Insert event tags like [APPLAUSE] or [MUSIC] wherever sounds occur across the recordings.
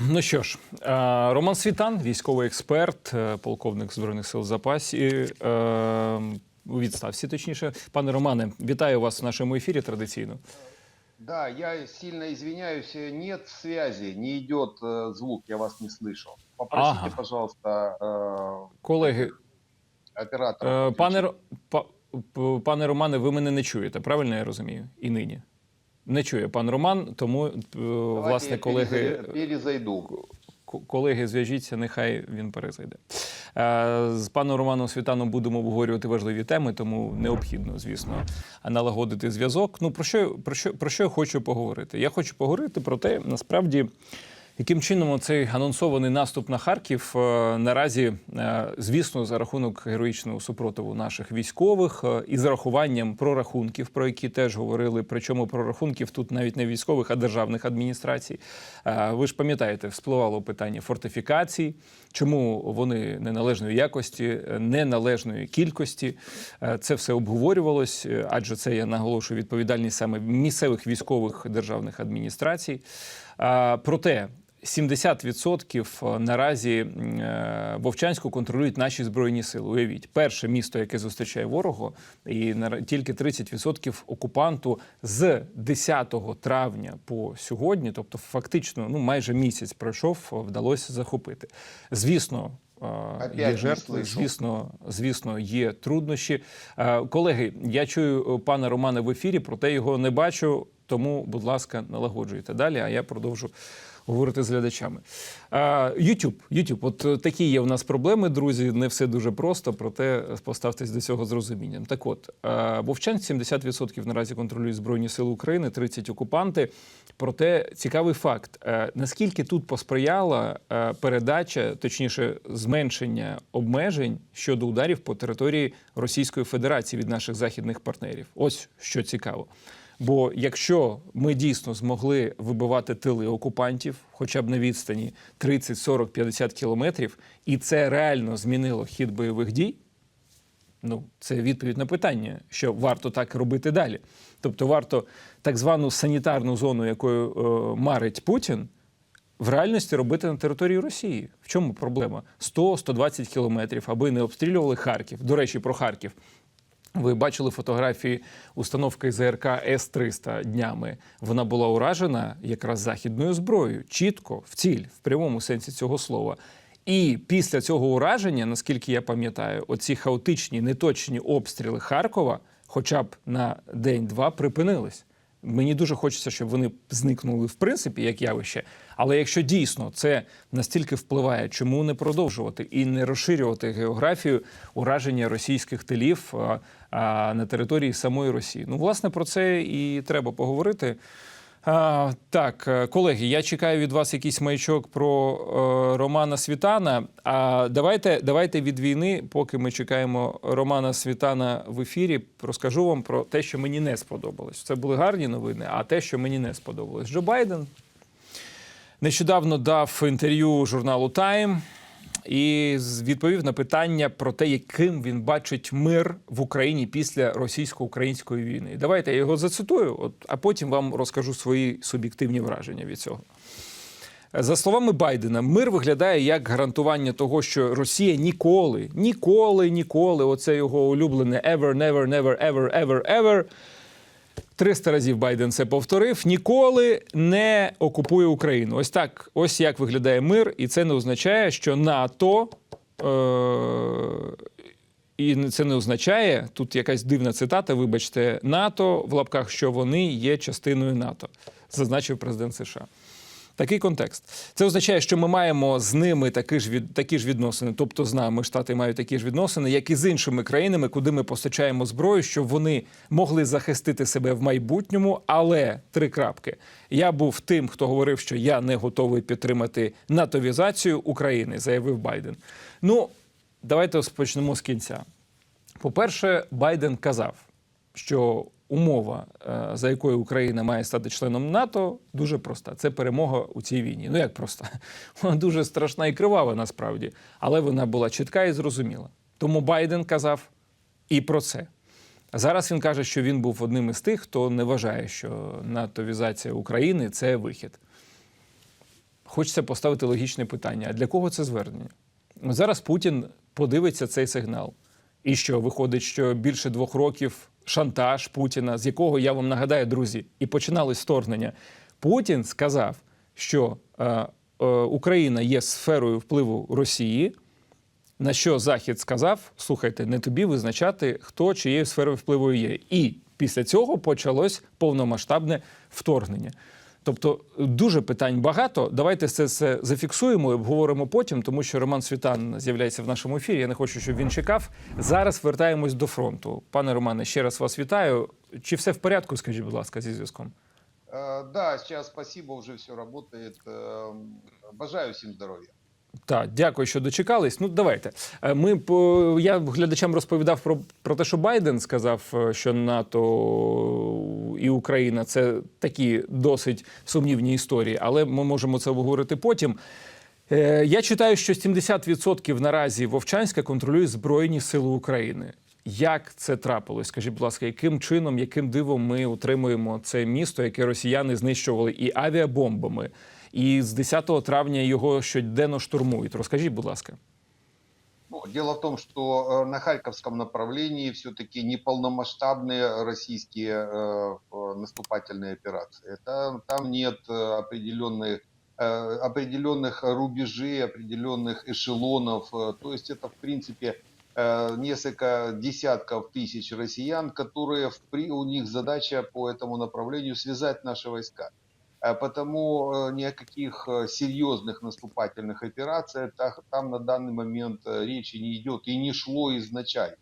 Ну що ж, е, Роман Світан, військовий експерт, е, полковник збройних сил запасі е, у відставці. Точніше, пане Романе, вітаю вас в нашому ефірі традиційно. Да, я сильно извиняюсь, э, нет связи, не идет э, звук, я вас не слышу. Попросите, Ага. пожалуйста, э, Колеги, оператора. е, пане, Ро- па- п- пане Романе, ви мене не чуєте, правильно я розумію? І нині. Не чує пан Роман, тому е, Давайте власне колеги. перезай- [LAUGHS] перезайду. Колеги, зв'яжіться, нехай він перезайде. Е, З паном Романом Світаном будемо обговорювати важливі теми, тому необхідно, звісно, налагодити зв'язок. Ну про що, про що, про що я хочу поговорити? Я хочу поговорити про те, насправді. Яким чином цей анонсований наступ на Харків е, наразі, е, звісно, за рахунок героїчного супротиву наших військових е, і з рахуванням прорахунків, про які теж говорили. Причому прорахунків тут навіть не військових, а державних адміністрацій. Ви ж пам'ятаєте, вспливало питання фортифікацій, чому вони неналежної якості, неналежної кількості. Це все обговорювалось, адже це я наголошую відповідальність саме місцевих військових державних адміністрацій. Проте 70% наразі е, Вовчанську контролюють наші збройні сили. Уявіть, перше місто, яке зустрічає ворога, і тільки 30% окупанту з 10 травня по сьогодні, тобто фактично, ну майже місяць пройшов, вдалося захопити. Звісно. е, Є жертви, звісно, звісно, є труднощі. Е, Колеги, я чую е, пана Романа в ефірі, проте його не бачу. Тому, будь ласка, налагоджуйте далі, а я продовжу говорити з глядачами. YouTube, YouTube, от е, такі є в нас проблеми, друзі. Не все дуже просто, проте поставтесь до цього з розумінням. Так от, е, Вовчанськ 70% наразі контролюють Збройні Сили України, 30 окупанти. Проте цікавий факт: е, наскільки тут посприяла передача, точніше, зменшення обмежень щодо ударів по території Російської Федерації від наших західних партнерів. Ось що цікаво. Бо якщо ми дійсно змогли вибивати тили окупантів, хоча б на відстані 30, 40, 50 кілометрів, і це реально змінило хід бойових дій, Ну, це відповідь на питання, що варто так робити далі. Тобто, варто так звану санітарну зону, якою е, марить Путін, в реальності робити на території Росії. В чому проблема? 100-120 кілометрів, аби не обстрілювали Харків. До речі, про Харків. Ви бачили фотографії установки ЗРК С-300 днями. Вона була уражена якраз західною зброєю, чітко, в ціль, в прямому сенсі цього слова. І після цього ураження, наскільки я пам'ятаю, оці хаотичні, неточні обстріли Харкова, хоча б на день-два, припинились. Мені дуже хочеться, щоб вони зникнули в принципі як явище. Але якщо дійсно це настільки впливає, чому не продовжувати і не розширювати географію ураження російських тилів на території самої Росії? Ну, власне, про це і треба поговорити. А, так, е, колеги, я чекаю від вас якийсь маячок про е, Романа Світана. А давайте, давайте від війни, поки ми чекаємо Романа Світана в ефірі, розкажу вам про те, що мені не сподобалось. Це були гарні новини, а те, що мені не сподобалось. Джо Байден нещодавно дав інтерв'ю журналу Time і відповів на питання про те, яким він бачить мир в Україні після російсько-української війни. Давайте я його зацитую, от, а потім вам розкажу свої суб'єктивні враження від цього. За словами Байдена, мир виглядає як гарантування того, що Росія ніколи, ніколи, ніколи, оце його улюблене ever, never, never, ever, ever, ever, 300 разів Байден це повторив. Ніколи не окупує Україну. Ось так, ось як виглядає мир, і це не означає, що НАТО. Е- і це не означає тут якась дивна цитата. Вибачте, НАТО в лапках, що вони є частиною НАТО, зазначив президент США. Такий контекст. Це означає, що ми маємо з ними такі ж від такі ж відносини, тобто з нами штати мають такі ж відносини, як і з іншими країнами, куди ми постачаємо зброю, щоб вони могли захистити себе в майбутньому. Але три крапки. Я був тим, хто говорив, що я не готовий підтримати натовізацію України, заявив Байден. Ну, давайте почнемо з кінця. По-перше, Байден казав, що умова, е, за якою Україна має стати членом НАТО, дуже проста. Це перемога у цій війні. Ну як проста? [LAUGHS] Вона дуже страшна і кривава насправді, але вона була чітка і зрозуміла. Тому Байден казав і про це. Зараз він каже, що він був одним із тих, хто не вважає, що натовізація України це вихід. хочеться поставити логічне питання: а для кого це звернення? Зараз Путін подивиться цей сигнал. І що виходить, що більше двох років шантаж Путіна, з якого я вам нагадаю, друзі, і починалось вторгнення. Путін сказав, що е, е, Україна є сферою впливу Росії. На що Захід сказав: слухайте, не тобі визначати, хто чиєю сферою впливу є. І після цього почалось повномасштабне вторгнення. Тобто дуже питань багато. Давайте це все зафіксуємо і обговоримо потім, тому що Роман Світан з'являється в нашому ефірі. Я не хочу, щоб він чекав. Зараз вертаємось до фронту. Пане Романе, ще раз вас вітаю. Чи все в порядку? Скажіть, будь ласка, зі зв'язком? Э, Да, сейчас спасибо, уже все работает. Э, Обожаю всем здоровья. Так, дякую, що дочекались. Ну, давайте. Е, Ми по я глядачам розповідав про, про те, що Байден сказав, е, що НАТО і Україна це такі досить сумнівні історії, але ми можемо це обговорити потім. Е, Я читаю, що 70% наразі Вовчанська контролює Збройні Сили України. Як це трапилось? Скажіть, будь ласка, яким чином, яким дивом ми утримуємо це місто, яке росіяни знищували і авіабомбами, і з 10 травня його щоденно штурмують? Розкажіть, будь ласка. Ну, дело в том, что э, на Харьковском направлении все-таки неполномасштабные российские э, э, наступательные операции. Это, там нет э, определенных, э, определенных рубежей, определенных эшелонов. То есть это, в принципе, э, несколько десятков тысяч россиян, которые в при, у них задача по этому направлению связать наши войска. Э, Потому э, ни о каких э, серьезных наступательных операциях та- там на данный момент речи не идет и не шло изначально.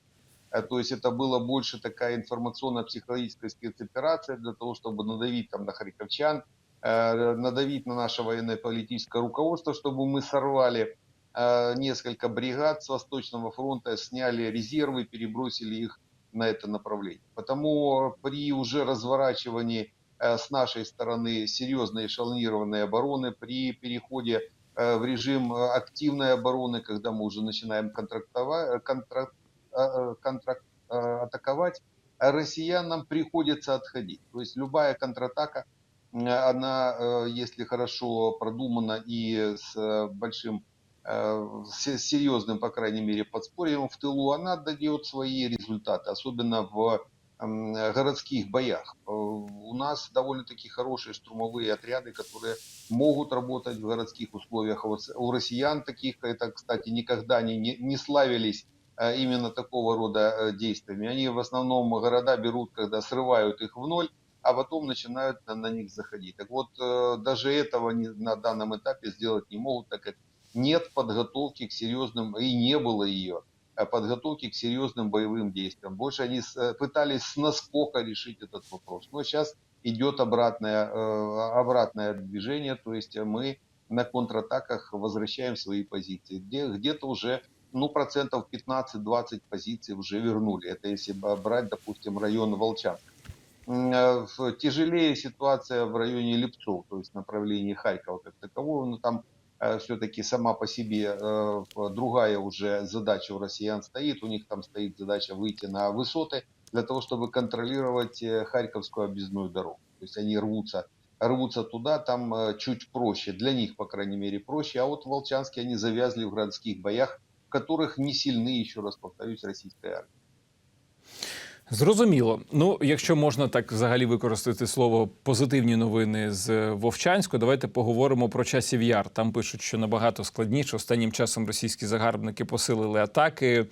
То есть это была больше такая информационно-психологическая спецоперация для того, чтобы надавить там на харьковчан, надавить на наше военно-политическое руководство, чтобы мы сорвали несколько бригад с Восточного фронта, сняли резервы, перебросили их на это направление. Потому при уже разворачивании с нашей стороны серьезной эшелонированной обороны, при переходе э, в режим э, активной обороны, когда мы уже начинаем контрактова- контракт- э, э, контракт- э, атаковать, а россиянам приходится отходить. То есть любая контратака, э, она, э, если хорошо продумана и с э, большим э, с серьезным, по крайней мере, подспорьем в тылу, она дает свои результаты, особенно в городских боях. Э, У нас довольно-таки хорошие штурмовые отряды, которые могут работать в городских условиях. Вот У россиян таких, это, кстати, никогда они не, не славились э, именно такого рода э, действиями. Они в основном города берут, когда срывают их в ноль, а потом начинают на, на них заходить. Так вот, э, даже этого не- на данном этапе сделать не могут, так как нет подготовки к серьезным, и не было ее, э, подготовки к серьезным боевым действиям. Больше они э, пытались с наскока решить этот вопрос. Но сейчас идет обратное, э, обратное движение, то есть мы на контратаках возвращаем свои позиции. Где, где-то уже ну, процентов 15-20 позиций уже вернули. Это если брать, допустим, район Волчанска. М, э, в- Тяжелее ситуация в районе Липцов, то есть направлении Харькова как такового, но там все-таки сама по себе э, в- другая уже задача у россиян стоит. У них там стоит задача выйти на высоты для того, чтобы контролировать э, Харьковскую объездную дорогу. То есть они рвутся, рвутся туда, там э, чуть проще, для них, по крайней мере, проще. А вот в Волчанске они завязли в городских боях, в которых не сильны, еще раз повторюсь, российская армия. Зрозуміло. Ну, якщо можна так взагалі використати слово позитивні новини з Вовчанську, давайте поговоримо про часів яр. Там пишуть, що набагато складніше. Останнім часом російські загарбники посилили атаки,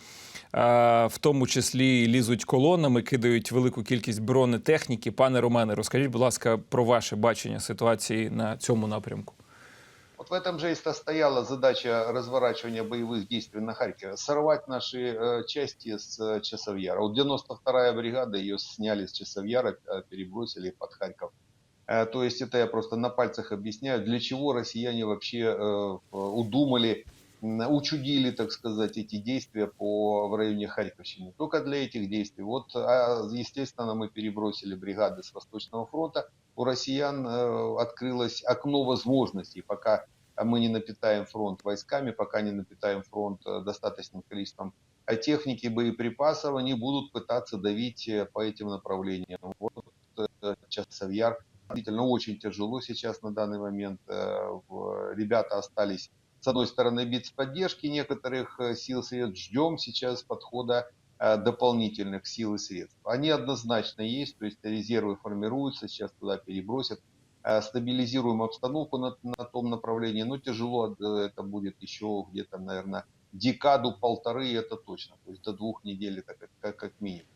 а, в тому числі лізуть колонами, кидають велику кількість бронетехніки. Пане Романе, розкажіть, будь ласка, про ваше бачення ситуації на цьому напрямку. В этом же и состояла задача разворачивания боевых действий на Харькове. Сорвать наши э, части с э, Часовьяра. Вот 92-я бригада, ее сняли с Часовьяра, э, перебросили под Харьков. То есть это я просто на пальцах объясняю, для чего россияне вообще удумали, учудили, так сказать, эти действия по, в районе Харьковщины. Только для этих действий. Вот, а, естественно, мы перебросили бригады с Восточного фронта. У россиян открылось окно возможностей, пока мы не напитаем фронт войсками, пока не напитаем фронт э, достаточным количеством э, техники, боеприпасов, они будут пытаться давить э, по этим направлениям. Вот э, Часовьяр действительно очень тяжело сейчас на данный момент. Ребята остались, с одной стороны, без поддержки некоторых сил средств. Ждем сейчас подхода дополнительных сил и средств. Они однозначно есть, то есть резервы формируются, сейчас туда перебросят. Э, Стабилизируем обстановку на, на том направлении, но тяжело э, это будет еще где-то, наверное, декаду-полторы, это точно. То есть до двух недель это как, как, как минимум.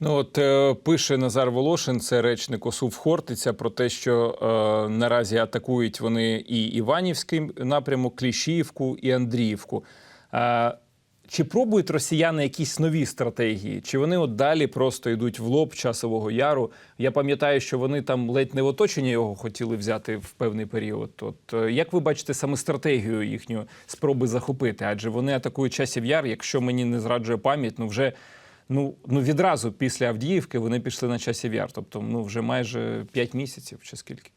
Ну от е, пише Назар Волошин, це речник ОСУВ Хортиця, про те, що е, наразі атакують вони і Іванівський напрямок, Кліщіївку і Андріївку. Е, чи пробують росіяни якісь нові стратегії? Чи вони от далі просто йдуть в лоб часового яру? Я пам'ятаю, що вони там ледь не в оточення його хотіли взяти в певний період. От е, як ви бачите саме стратегію їхню спроби захопити? Адже вони атакують часів яр, якщо мені не зраджує пам'ять, ну вже ну, ну відразу після Авдіївки вони пішли на часів яр. Тобто, ну вже майже 5 місяців чи скільки.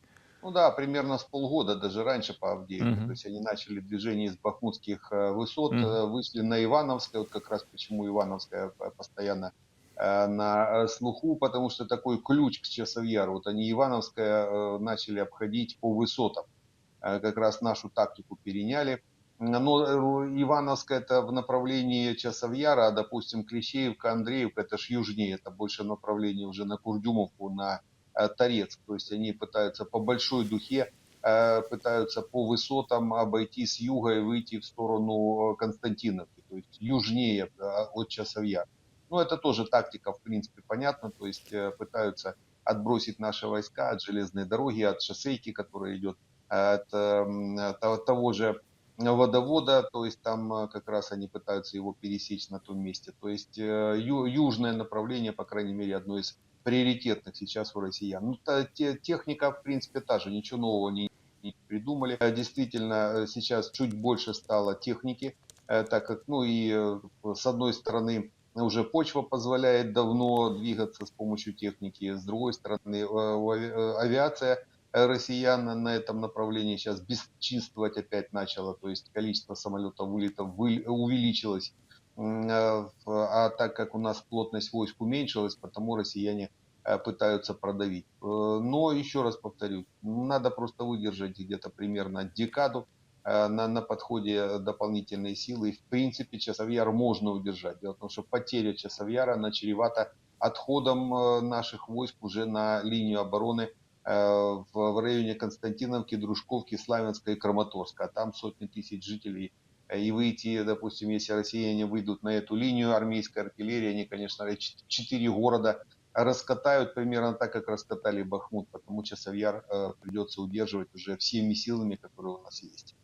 Ну да, примерно с полгода, даже раньше по Авдеевке. Мгм. То есть они начали движение из бахмутских э, высот, Мгм. э, вышли на Ивановское, вот как раз почему Ивановская п- постоянно э, на э, слуху, потому что такой ключ к Часовьяру. Вот они Ивановское э, начали обходить по высотам. Э, Как раз нашу тактику переняли. Но э, Ивановская это в направлении Часовьяра, а, допустим, Клещеевка, Андреевка, это ж южнее, это больше направление уже на Курдюмовку, на э, Торецк. То есть они пытаются по большой духе, э, пытаются по высотам обойти с юга и выйти в сторону э, Константиновки, то есть южнее от Часовья. Ну, это тоже тактика, в принципе, понятна. То есть пытаются отбросить наши войска от железной дороги, от шоссейки, которая идет, э, от от того- же водовода, то есть там как раз они пытаются его пересечь на том месте. То есть ю- южное направление, по крайней мере, одно из приоритетных сейчас у россиян. Ну, та- те- техника, в принципе, та же, ничего нового не, не придумали. Э, Действительно, э, сейчас чуть больше стало техники, э, так как, ну и с одной стороны, уже почва позволяет давно двигаться с помощью техники, с другой стороны, авиация россиян на- этом направлении сейчас бесчинствовать опять начала, то есть количество самолетов вылетов вы- увеличилось. Э, А так как у нас плотность войск уменьшилась, потому россияне э, пытаются продавить. Э, Но еще раз повторю, надо просто выдержать где-то примерно декаду, на, на подходе дополнительные силы. И в принципе Часовьяр можно удержать. Дело в том, что потеря Часовьяра она чревата отходом наших войск уже на линию обороны в районе Константиновки, Дружковки, Славянска и Краматорска. А там сотни тысяч жителей. И выйти, допустим, если россияне выйдут на эту линию армейской артиллерии, они, конечно, четыре города раскатают примерно так, как раскатали Бахмут. Потому Часовьяр э, придется удерживать уже всеми силами, которые у нас есть.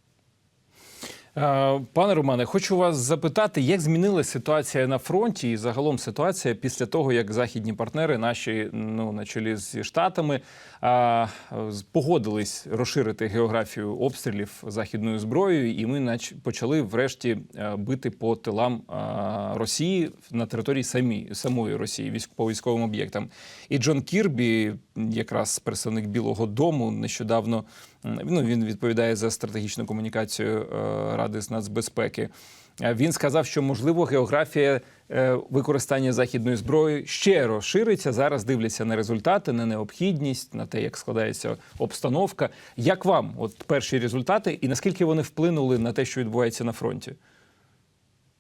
Е, Пане Романе, хочу вас запитати, як змінилася ситуація на фронті і загалом ситуація після того, як західні партнери, наші ну на чолі зі штатами, погодились розширити географію обстрілів західною зброєю, і ми почали врешті е, бити по тилам а, Росії на території самі самої Росії, по військовим об'єктам. І Джон Кірбі, якраз представник Білого Дому, нещодавно ну, він відповідає за стратегічну комунікацію е, Ради з нацбезпеки. Е, Він сказав, що можливо географія е, використання західної зброї ще розшириться. Зараз дивляться на результати, на необхідність, на те, як складається обстановка. Як вам от перші результати, і наскільки вони вплинули на те, що відбувається на фронті?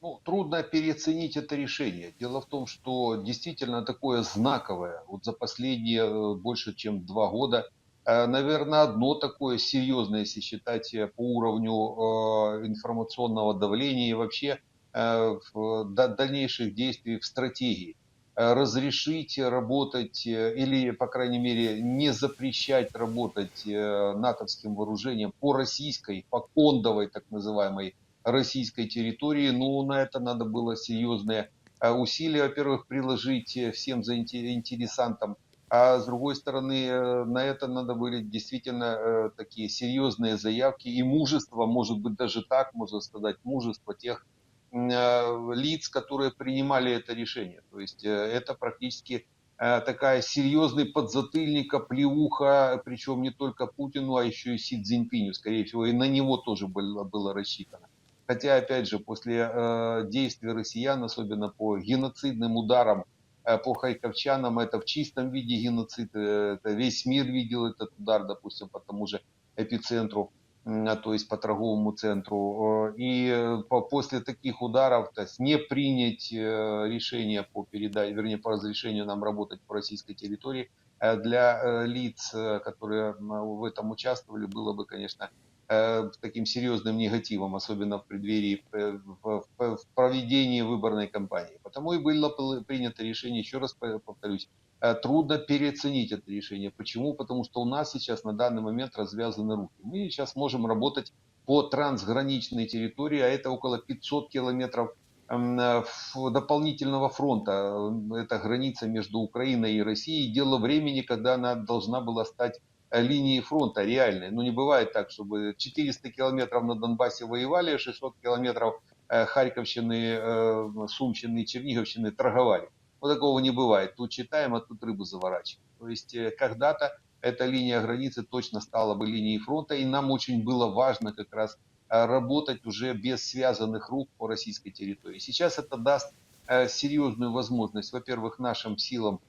Ну, трудно переоценить это решение. Дело в том, что действительно такое знаковое, вот за последние э, больше чем два года, э, наверное, одно такое серьезное, если считать э, по уровню э, информационного давления и вообще э, дальнейших действий в стратегии. Э, Разрешить работать э, или, по крайней мере, не запрещать работать э, натовским вооружением по российской, по кондовой так называемой российской территории. Ну, на это надо было серьезные э, усилия, во-первых, приложить э, всем заинтересантам, а с другой стороны, э, на это надо были действительно э, такие серьезные заявки и мужество, может быть, даже так можно сказать, мужество тех э, лиц, которые принимали это решение. То есть это практически такая серьезный подзатыльник, оплеуха, причем не только Путину, а еще и Си Цзиньпиню, скорее всего, и на него тоже было, было рассчитано. Хотя, опять же, после э, действий россиян, особенно по геноцидным ударам по харьковчанам это в чистом виде геноцид, э, это весь мир видел этот удар, допустим, по тому же эпицентру, м, а, то есть по торговому центру. Э, И э, по- после таких ударов, то есть не принять э, решение по передаче, вернее, по разрешению нам работать по российской территории, э, для э, лиц, э, которые м, в этом участвовали, было бы, конечно, э, таким серьезным негативом, особенно в преддверии э, в, в- проведении выборной кампании. Потому и было принято решение, еще раз по- повторюсь, э, трудно переоценить это решение. Почему? Потому что у нас сейчас на данный момент развязаны руки. Мы сейчас можем работать по трансграничной территории, а это около 500 километров м, э, ф- дополнительного фронта. Э, Это граница между Украиной и Россией. Дело времени, когда она должна была стать э, линии фронта реальной. Ну, не бывает так, чтобы 400 километров на Донбассе воевали, а 600 километров э, Харьковщины, э, Сумщины, Черниговщины торговали. Вот такого не бывает. Тут читаем, а тут рыбу заворачиваем. То есть э, когда-то эта линия границы точно стала бы линией фронта, и нам очень было важно как раз работать уже без связанных рук по российской территории. Сейчас это даст серьезную возможность, во-первых, нашим силам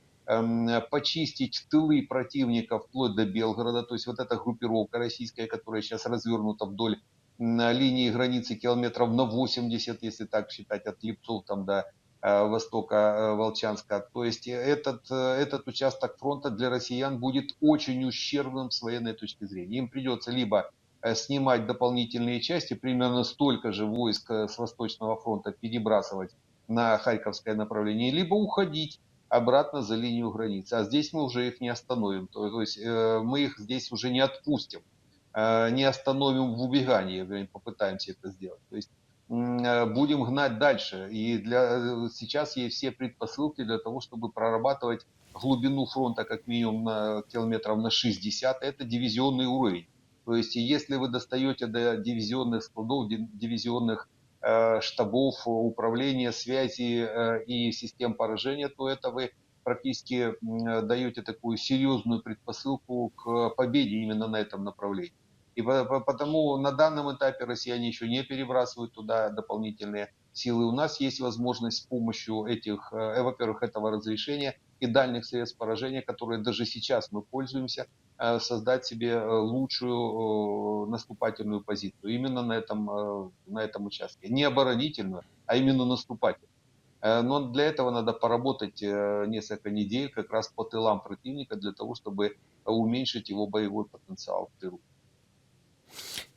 почистить тылы противника вплоть до Белгорода, то есть вот эта группировка российская, которая сейчас развернута вдоль линии границы километров на 80, если так считать, от Липцов там до э, востока э, Волчанска. То есть э, этот, этот участок фронта для россиян будет очень ущербным с военной точки зрения. Им придется либо снимать дополнительные части, примерно столько же войск с Восточного фронта перебрасывать на Харьковское направление, либо уходить обратно за линию границы. А здесь мы уже их не остановим. То, то есть э, мы их здесь уже не отпустим, э, не остановим в убегании, вернее, попытаемся это сделать. То есть э, будем гнать дальше. И для, э, сейчас есть все предпосылки для того, чтобы прорабатывать глубину фронта как минимум на километров на 60. Это дивизионный уровень. То есть если вы достаете до дивизионных складов, ди- дивизионных штабов управления, связи э, и систем поражения, то это вы практически э, даете такую серьезную предпосылку к победе именно на этом направлении. И по- по- потому на данном этапе россияне еще не перебрасывают туда дополнительные силы. У нас есть возможность с помощью этих, э, во-первых, этого разрешения и дальних средств поражения, которые даже сейчас мы пользуемся, э, создать себе э, лучшую э, наступательную позицию именно на этом, на этом участке. Не оборонительную, а именно наступательную. Но для этого надо поработать несколько недель как раз по тылам противника для того, чтобы уменьшить его боевой потенциал в тылу.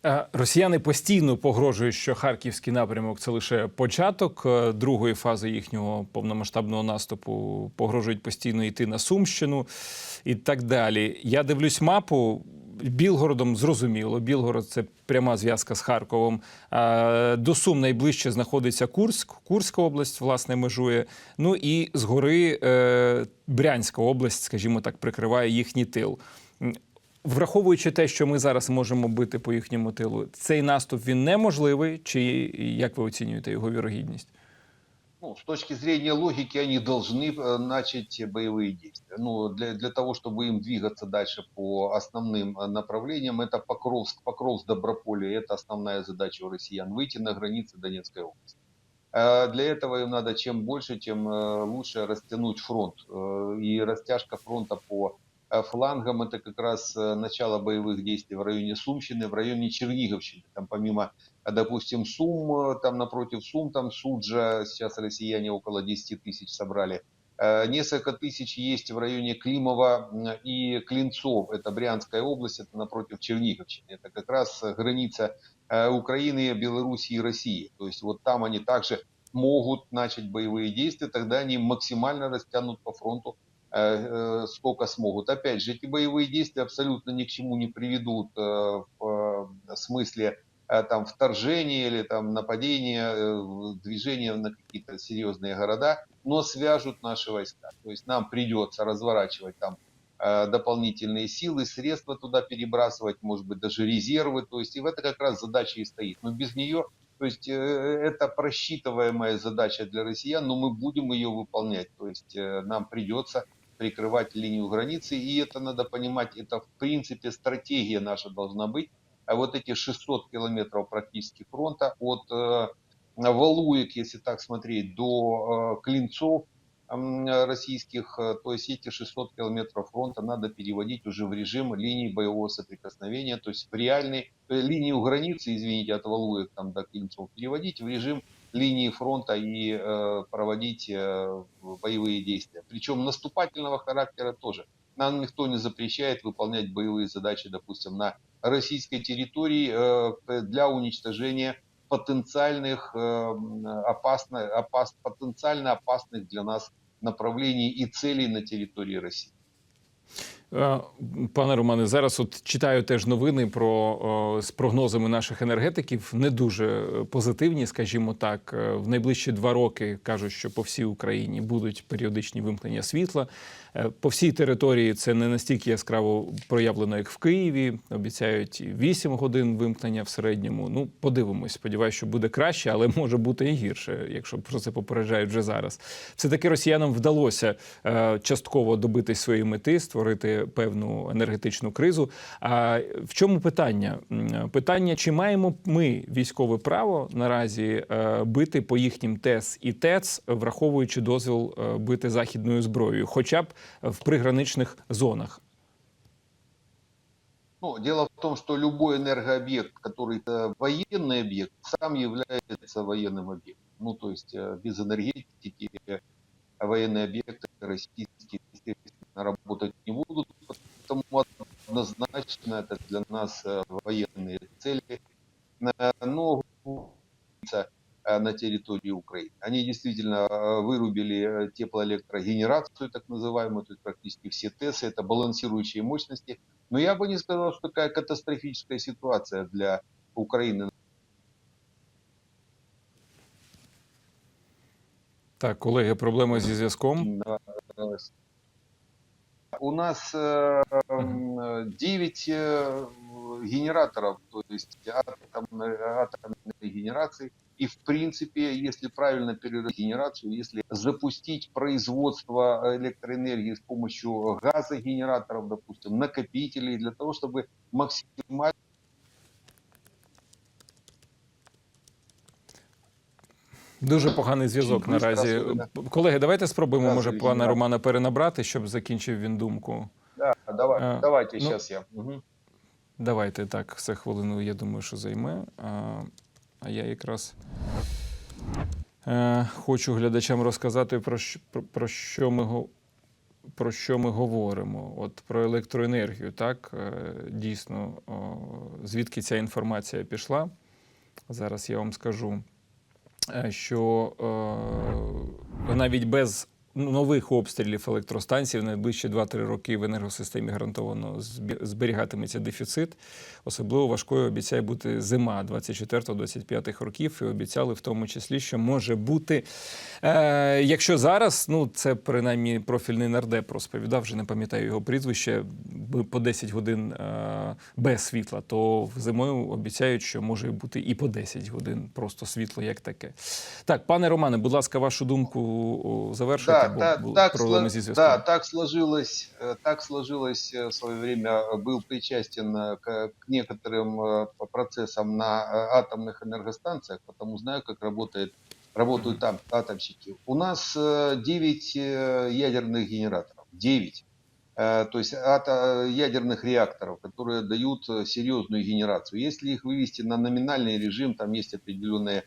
Е, Росіяни постійно погрожують, що харківський напрямок це лише початок е, другої фази їхнього повномасштабного наступу. Погрожують постійно йти на Сумщину і так далі. Я дивлюсь мапу. Білгородом зрозуміло. Білгород це пряма зв'язка з Харковом. Е, До Сум найближче знаходиться Курськ. Курська область, власне, межує. Ну і згори Брянська область, скажімо так, прикриває їхній тил. Враховуючи те, що ми зараз можемо бити по їхньому тилу, цей наступ він неможливий, чи як ви оцінюєте його вірогідність? Ну, с точки зрения логики, они должны э, начать боевые действия. Ну, для, для того, чтобы им двигаться дальше по основным э, направлениям, это Покровск, Покровск, Доброполье, это основная задача у россиян, выйти на границы Донецкой области. Э, Для этого им надо чем больше, тем э, лучше растянуть фронт. Э, И растяжка фронта по э, флангам это как раз э, начало боевых действий в районе Сумщины, в районе Черниговщины. Там помимо, э, допустим, Сум, там напротив Сум, там Суджа, сейчас россияне около 10 тысяч собрали. Несколько тысяч есть в районе Климова и Клинцов, это Брянская область, это напротив Черниговщины. Это как раз граница Украины, Белоруссии и России. То есть вот там они также могут начать боевые действия, тогда они максимально растянут по фронту сколько смогут. Опять же, эти боевые действия абсолютно ни к чему не приведут э, в э, смысле э, там вторжения или там нападения, э, движения на какие-то серьезные города, но свяжут наши войска. То есть нам придется разворачивать там э, дополнительные силы, средства туда перебрасывать, может быть, даже резервы. То есть и в это как раз задача и стоит. Но без нее, то есть э, это просчитываемая задача для россиян, но мы будем ее выполнять. То есть э, нам придется прикрывать линию границы, и это надо понимать, это в принципе стратегия наша должна быть. А вот эти 600 километров практически фронта от э, Валуек, если так смотреть, до э, Клинцов, м, российских, э, то есть эти 600 километров фронта надо переводить уже в режим линии боевого соприкосновения, то есть в реальный, э, линию границы, извините, от Валуек там до Клинцов, переводить в режим линии фронта и э, проводить э, боевые действия. Причем наступательного характера тоже. Нам никто не запрещает выполнять боевые задачи, допустим, на российской территории э, для уничтожения потенциальных э, опасных, опас, потенциально опасных для нас направлений і целей на території Росії. Е, Пане Романе, зараз от читаю теж новини про з прогнозами наших енергетиків. Не дуже е, позитивні, скажімо так. Е, В найближчі два роки кажуть, що по всій Україні будуть періодичні вимкнення світла. По всій території це не настільки яскраво проявлено, як в Києві. Обіцяють 8 годин вимкнення в середньому. Ну, подивимось. Сподіваюся, що буде краще, але може бути і гірше, якщо про це попереджають вже зараз. Все таки росіянам вдалося частково добитись своєї мети, створити певну енергетичну кризу. А в чому питання? М, Питання: чи маємо ми військове право наразі е, бити по їхнім ТЕС і ТЕЦ, враховуючи дозвіл е, бити західною зброєю, хоча б в приграничних зонах? Ну, дело в том, что любой энергообъект, который э, военный объект, сам является военным объектом. Ну, то есть э, без энергетики э, военные объекты российские, естественно, работать не будут, потому однозначно это для нас э, военные цели. Э, Но э, на территории Украины. Они действительно э, вырубили э, теплоэлектрогенерацию, так называемую, то есть практически все ТЭСы, это балансирующие мощности. Но я бы не сказал, что такая катастрофическая ситуация для Украины. Так, колеги, проблеми зі зв'язком. Э, У нас э, м, э, 9 э, генераторов, то есть атомной, атомной генерации. И в принципе, если правильно перерыть генерацию, если запустить производство электроэнергии с помощью газогенераторов, допустим, накопителей, для того, чтобы максимально Дуже поганий зв'язок наразі. Колеги, давайте спробуємо, може, пана. Романа перенабрати, щоб закінчив він думку. Да, давай, А, давайте ну, сейчас я. Мгм. Давайте так, все хвилину, я думаю, що займе. А, а я якраз е, хочу глядачам розказати, про що, про, про що ми про що ми говоримо. От про електроенергію, так Е, дійсно, звідки ця інформація пішла. Зараз я вам скажу, е, що е, навіть без нових обстрілів електростанцій в найближчі 2-3 роки в енергосистемі гарантовано зберігатиметься дефіцит. Особливо важкою обіцяє бути зима 24-25 років. І обіцяли в тому числі, що може бути, е, якщо зараз, ну це принаймні профільний нардеп розповідав, вже не пам'ятаю його прізвище, по 10 годин е, без світла, то зимою обіцяють, що може бути і по 10 годин просто світло як таке. Так, пане Романе, будь ласка, вашу думку завершуйте, Да, були так, проблеми сло- да, так сложилось, э, так сложилось э, в свое время, э, был причастен к, к некоторым процессам на атомных энергостанциях, потому знаю, как работает, работают там атомщики. У нас 9 ядерных генераторов, 9. Э, То есть ато- ядерных реакторов, которые дают серьезную генерацию. Если их вывести на номинальный режим, там есть определенные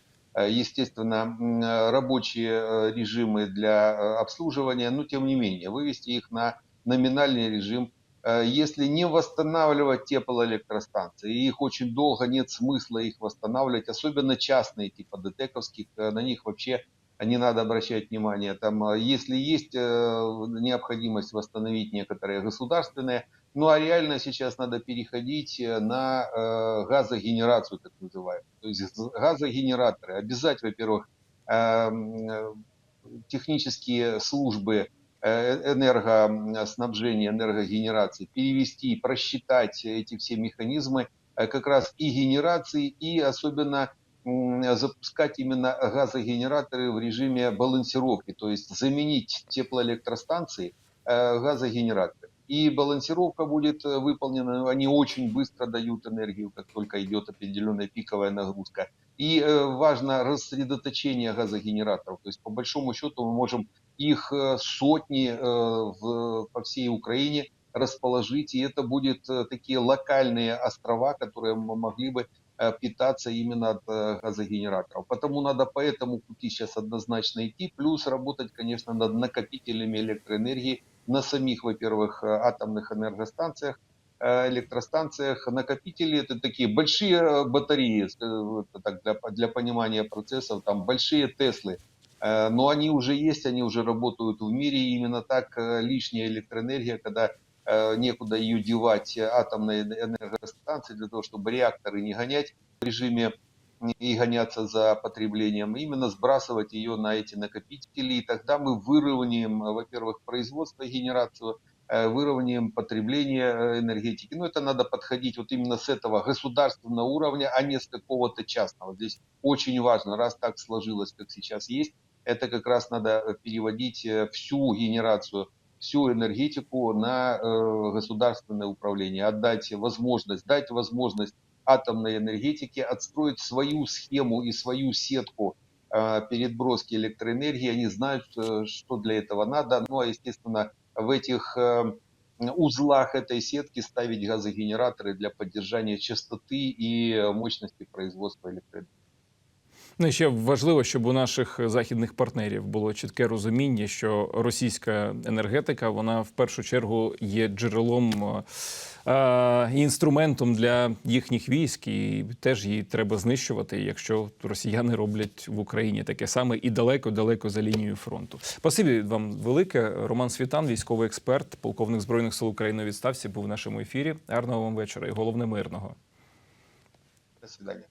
естественно, м, э, рабочие э, режимы для э, обслуживания, но тем не менее, вывести их на номинальный режим. Э, Если не восстанавливать теплоэлектростанции, их очень долго нет смысла их восстанавливать, особенно частные типа ДТЭКовских, э, на них вообще не надо обращать внимание. Там, э, если есть э, необходимость восстановить некоторые государственные, ну а реально сейчас надо переходить э, на э, газогенерацию, так называемую. То есть газогенераторы. Обязать, во-первых, эм, э, технические службы э, энергоснабжения, энергогенерации перевести, просчитать эти все механизмы э, как раз и генерации, и особенно запускать именно газогенераторы в режиме балансировки, то есть заменить теплоэлектростанции газогенераторами. И балансировка будет э, выполнена, они очень быстро дают энергию, как только идет определенная пиковая нагрузка. И э, важно рассредоточение газогенераторов. То есть, по большому счету, мы можем их э, сотни э, в, по всей Украине расположить, и это будет э, такие локальные острова, которые мы могли бы э, питаться именно от э, газогенераторов. Потому надо по этому пути сейчас однозначно идти, плюс работать, конечно, над накопителями электроэнергии на самих, во-первых, э, атомных энергостанциях, э, электростанциях. Накопители это такие большие э, батареи, так для, для понимания процессов, там большие Теслы, но они уже есть, они уже работают в мире, и именно так лишняя электроэнергия, когда некуда ее девать атомной энергостанции для того, чтобы реакторы не гонять в режиме и гоняться за потреблением, именно сбрасывать ее на эти накопители, и тогда мы выровняем, э, во-первых, производство и генерацию, э, выровняем потребление э, энергетики. Но это надо подходить вот именно с этого государственного уровня, а не с какого-то частного. Здесь очень важно, раз так сложилось, как сейчас есть, это как раз надо переводить всю генерацию, всю энергетику на государственное управление, отдать возможность, дать возможность атомной энергетике отстроить свою схему и свою сетку э, передброски электроэнергии. Они знают, э, что для этого надо. Ну, а, естественно, в этих э, узлах этой сетки ставить газогенераторы для поддержания частоты и мощности производства электроэнергии. Ну ще важливо, щоб у наших західних партнерів було чітке розуміння, що російська енергетика вона в першу чергу є джерелом е, інструментом для їхніх військ, і теж її треба знищувати, якщо росіяни роблять в Україні таке саме і далеко-далеко за лінією фронту. Спасибі вам велике. Роман Світан, військовий експерт, полковник збройних сил України у відставці, був в нашому ефірі. Гарного вам вечора і головне мирного. До свидания.